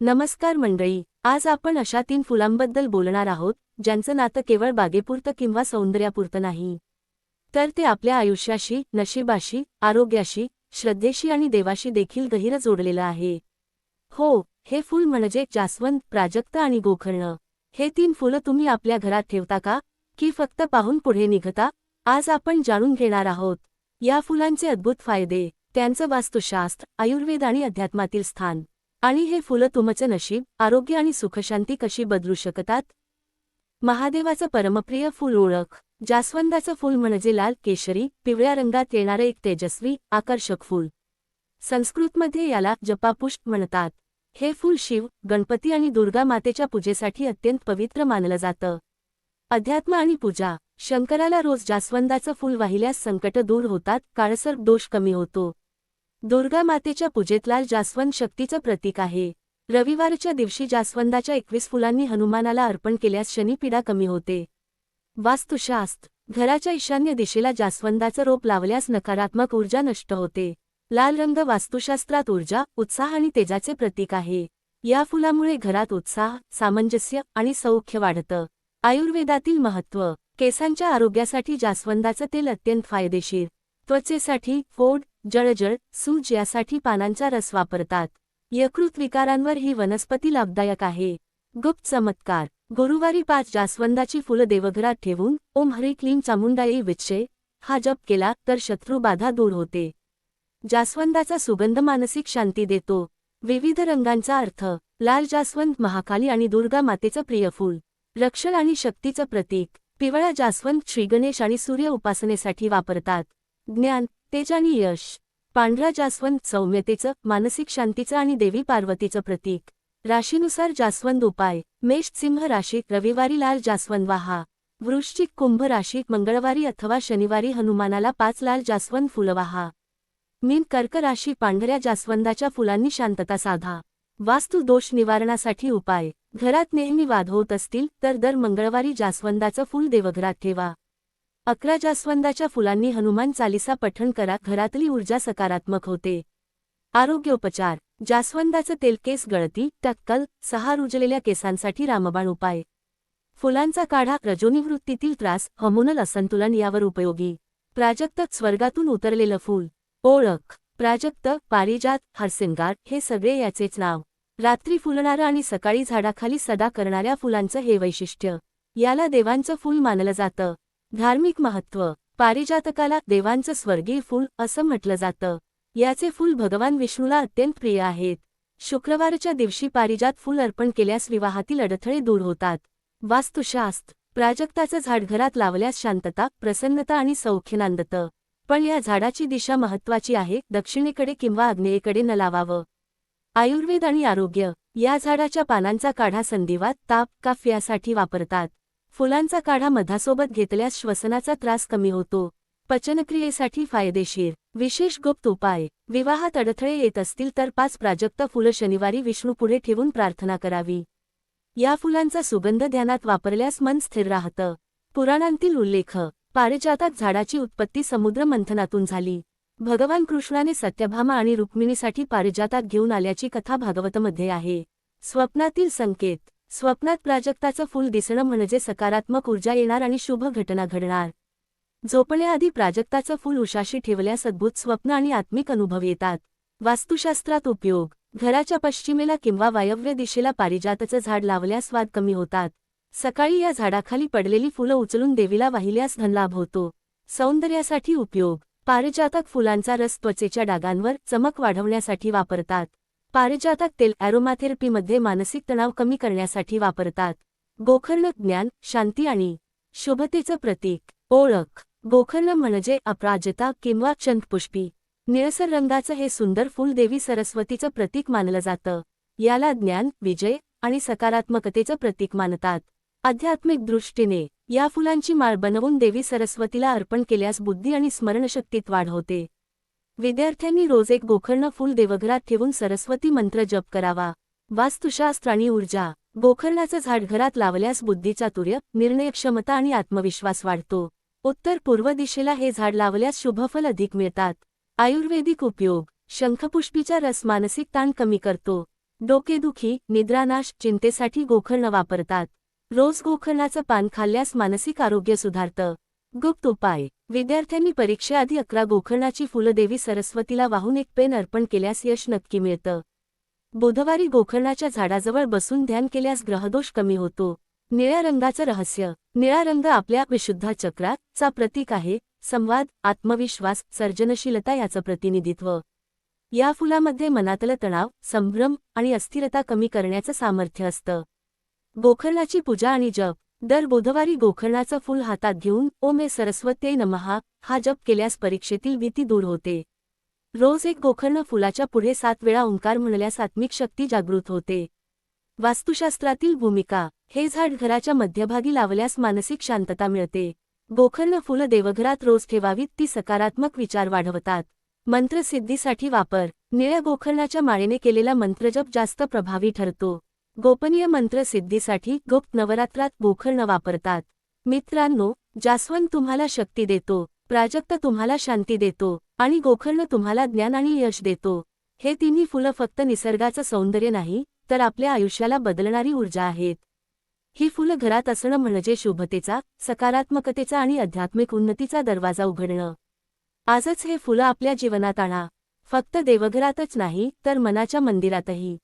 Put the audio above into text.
नमस्कार मंडळी आज आपण अशा तीन फुलांबद्दल बोलणार आहोत ज्यांचं नातं केवळ बागेपुरतं किंवा सौंदर्यापुरतं नाही. तर ते आपल्या आयुष्याशी नशिबाशी आरोग्याशी श्रद्धेशी आणि देवाशी देखील गहिर जोडलेलं आहे. हो हे फूल म्हणजे जास्वंद प्राजक्त आणि गोखर्ण. हे तीन फुलं तुम्ही आपल्या घरात ठेवता का की फक्त पाहून पुढे निघता? आज आपण जाणून घेणार आहोत. या फुलांचे अद्भुत फायदे त्यांचं वास्तुशास्त्र आयुर्वेद आणि अध्यात्मातील स्थान. आणि हे फुलं तुमचं नशीब आरोग्य आणि सुखशांती कशी बदलू शकतात? महादेवाचं परमप्रिय फूल ओळख जास्वंदाचं फूल म्हणजे लाल केशरी पिवळ्या रंगात येणारं एक तेजस्वी आकर्षक फूल. संस्कृतमध्ये याला जपापुष्प म्हणतात. हे फूल शिव गणपती आणि दुर्गा मातेच्या पूजेसाठी अत्यंत पवित्र मानलं जातं. अध्यात्म आणि पूजा शंकराला रोज जास्वंदाचं फूल वाहिल्यास संकट दूर होतात काळसर दोष कमी होतो. दुर्गा मातेच्या पूजेत लाल जास्वंद शक्तीचं प्रतीक आहे. रविवारच्या दिवशी जास्वंदाच्या एकवीस फुलांनी हनुमानाला अर्पण केल्यास शनिपीडा कमी होते. वास्तुशास्त्र. घराच्या ईशान्य दिशेला जास्वंदाचं रोप लावल्यास नकारात्मक ऊर्जा नष्ट होते. लाल रंग वास्तुशास्त्रात ऊर्जा उत्साह आणि तेजाचे प्रतीक आहे. या फुलामुळे घरात उत्साह सामंजस्य आणि सौख्य वाढतं. आयुर्वेदातील महत्त्व. केसांच्या आरोग्यासाठी जास्वंदाचं तेल अत्यंत फायदेशीर. त्वचेसाठी फोड जळजळ सूज यासाठी पानांचा रस वापरतात. यकृत विकारांवर ही वनस्पती लाभदायक आहे. गुप्त चमत्कार. गुरुवारी पाच जास्वंदाची फुलं देवघरात ठेवून ओम हरी क्लीम चामुंडाई विच्छे हा जप केला तर शत्रुबाधा दूर होते. जास्वंदाचा सुगंध मानसिक शांती देतो. विविध रंगांचा अर्थ. लाल जास्वंद महाकाली आणि दुर्गा मातेचं प्रिय फूल. रक्षण आणि शक्तीचं प्रतीक. पिवळा जास्वंद श्रीगणेश आणि सूर्य उपासनेसाठी वापरतात. ज्ञान. तेजानी यश पांढरा जास्वंद सौम्यतेचं मानसिक शांतीचं आणि देवी पार्वतीचं प्रतीक. राशीनुसार जास्वंद उपाय मेष सिंह राशीत रविवारी लाल जास्वंद वाहा. वृश्चिक कुंभ राशीत मंगळवारी अथवा शनिवारी हनुमानाला पाच लाल जास्वंद फुलं वाहा. मीन कर्क राशी पांढऱ्या जास्वंदाच्या फुलांनी शांतता साधा. वास्तू दोष निवारणासाठी उपाय घरात नेहमी वाद होत असतील तर दर मंगळवारी जास्वंदाचं फूल देवघरात ठेवा. अकरा जास्वंदाच्या फुलांनी हनुमान चालिसा पठण करा घरातली ऊर्जा सकारात्मक होते. आरोग्योपचार. जास्वंदाचं तेल केस गळती टक्कल सहा रुजलेल्या केसांसाठी रामबाण उपाय. फुलांचा काढा रजोनिवृत्तीतील त्रास हॉमोनल असंतुलन यावर उपयोगी. प्राजक्त स्वर्गातून उतरलेलं फूल. ओळख. प्राजक्त पारिजात हरसिंगार हे सगळे याचेच नाव. रात्री फुलणारं आणि सकाळी झाडाखाली सदा करणाऱ्या फुलांचं हे वैशिष्ट्य. याला देवांचं फूल मानलं जातं. धार्मिक महत्त्व पारिजातकाला देवांचं स्वर्गीय फूल असं म्हटलं जातं. याचे फूल भगवान विष्णूला अत्यंत प्रिय आहेत. शुक्रवारच्या दिवशी पारिजात फूल अर्पण केल्यास विवाहातील अडथळे दूर होतात. वास्तुशास्त्र प्राजक्ताचं झाड घरात लावल्यास शांतता प्रसन्नता आणि सौख्य नांदतं. पण या झाडाची दिशा महत्वाची आहे दक्षिणेकडे किंवा आग्नेयेकडे न लावावं. आयुर्वेद आणि आरोग्य या झाडाच्या पानांचा काढा संधिवात ताप काफ यासाठी वापरतात. फुलांचा काढा मधासोबत घेतल्यास श्वसनाचा त्रास कमी होतो. पचनक्रियेसाठी फायदेशीर. विशेष गुप्त उपाय. विवाहात अडथळे येत असतील तर पाच प्राजक्त फुलं शनिवारी विष्णूपुढे ठेवून प्रार्थना करावी. या फुलांचा सुगंध ध्यानात वापरल्यास मन स्थिर राहतं. पुराणांतील उल्लेख. पारिजातात झाडाची उत्पत्ती समुद्र मंथनातून झाली. भगवान कृष्णाने सत्यभामा आणि रुक्मिणीसाठी पारिजातात घेऊन आल्याची कथा भागवतमध्ये आहे. स्वप्नातील संकेत. स्वप्नात प्राजक्ताचं फूल दिसणं म्हणजे सकारात्मक ऊर्जा येणार आणि शुभ घटना घडणार. झोपण्याआधी प्राजक्ताचं फूल उशाशी ठेवल्यास अद्भुत स्वप्न आणि आत्मिक अनुभव येतात. वास्तुशास्त्रात उपयोग. घराच्या पश्चिमेला किंवा वायव्य दिशेला पारिजातचं झाड लावल्यास वाद कमी होतात. सकाळी या झाडाखाली पडलेली फुलं उचलून देवीला वाहिल्यास धनलाभ होतो. सौंदर्यासाठी उपयोग. पारिजातक फुलांचा रस त्वचेच्या डागांवर चमक वाढवण्यासाठी वापरतात. पारिजातक तेल ॲरोमाथेरपीमध्ये मानसिक तणाव कमी करण्यासाठी वापरतात. गोखर्ण ज्ञान शांती आणि शुभतेचं प्रतीक. ओळख. गोखर्ण म्हणजे अपराजता किंवा चंदपुष्पी. निळसर रंगाचं हे सुंदर फूल देवी सरस्वतीचं प्रतीक मानलं जातं. याला ज्ञान विजय आणि सकारात्मकतेचं प्रतीक मानतात. आध्यात्मिक दृष्टीने या फुलांची माळ बनवून देवी सरस्वतीला अर्पण केल्यास बुद्धी आणि स्मरणशक्तीत वाढ होते. विद्यार्थ्यांनी रोज एक गोखर्ण फूल देवघरात ठेवून सरस्वती मंत्र जप करावा. वास्तुशास्त्र आणि ऊर्जा. गोखर्णाचं झाड घरात लावल्यास बुद्धिचातुर्य निर्णयक्षमता आणि आत्मविश्वास वाढतो. उत्तर पूर्व दिशेला हे झाड लावल्यास शुभफल अधिक मिळतात. आयुर्वेदिक उपयोग. शंखपुष्पीचा रस मानसिक ताण कमी करतो. डोकेदुखी निद्रानाश चिंतेसाठी गोखर्ण वापरतात. रोज गोखर्णाचं पान खाल्ल्यास मानसिक आरोग्य सुधारतं. गुप्त उपाय. विद्यार्थ्यांनी परीक्षेआधी अकरा गोखर्णाची फुलं देवी सरस्वतीला वाहून एक पेन अर्पण केल्यास यश नक्की मिळतं. बुधवारी गोखर्णाच्या झाडाजवळ बसून ध्यान केल्यास ग्रहदोष कमी होतो. निळ्या रंगाचं रहस्य. निळा रंग आपल्या विशुद्ध चक्राचा प्रतीक आहे. संवाद आत्मविश्वास सर्जनशीलता याचं प्रतिनिधित्व. या फुलामध्ये मनातलं तणाव संभ्रम आणि अस्थिरता कमी करण्याचं सामर्थ्य असतं. गोखर्णाची पूजा आणि जप. दर बुधवारी गोखर्णाचं फूल हातात घेऊन ओमे सरस्वते नमहा हा जप केल्यास परीक्षेतील भीती दूर होते. रोज एक गोखर्ण फुलाच्या पुढे सात वेळा ओंकार म्हणल्यास आत्मिक शक्ती जागृत होते. वास्तुशास्त्रातील भूमिका हे झाड घराच्या मध्यभागी लावल्यास मानसिक शांतता मिळते. गोखर्ण फुलं देवघरात रोज ठेवावीत ती सकारात्मक विचार वाढवतात. मंत्रसिद्धीसाठी वापर निळ्या गोखर्णाच्या माळेने केलेला मंत्रजप जास्त प्रभावी ठरतो. गोपनीय मंत्रसिद्धीसाठी गुप्त नवरात्रात गोखर्ण वापरतात. मित्रांनो जास्वंद तुम्हाला शक्ती देतो प्राजक्त तुम्हाला शांती देतो आणि गोखर्ण तुम्हाला ज्ञान आणि यश देतो. हे तिन्ही फुलं फक्त निसर्गाचं सौंदर्य नाही तर आपल्या आयुष्याला बदलणारी ऊर्जा आहेत. ही फुलं घरात असणं म्हणजे शुभतेचा सकारात्मकतेचा आणि आध्यात्मिक उन्नतीचा दरवाजा उघडणं. आजच हे फुलं आपल्या जीवनात आणा. फक्त देवघरातच नाही तर मनाच्या मंदिरातही.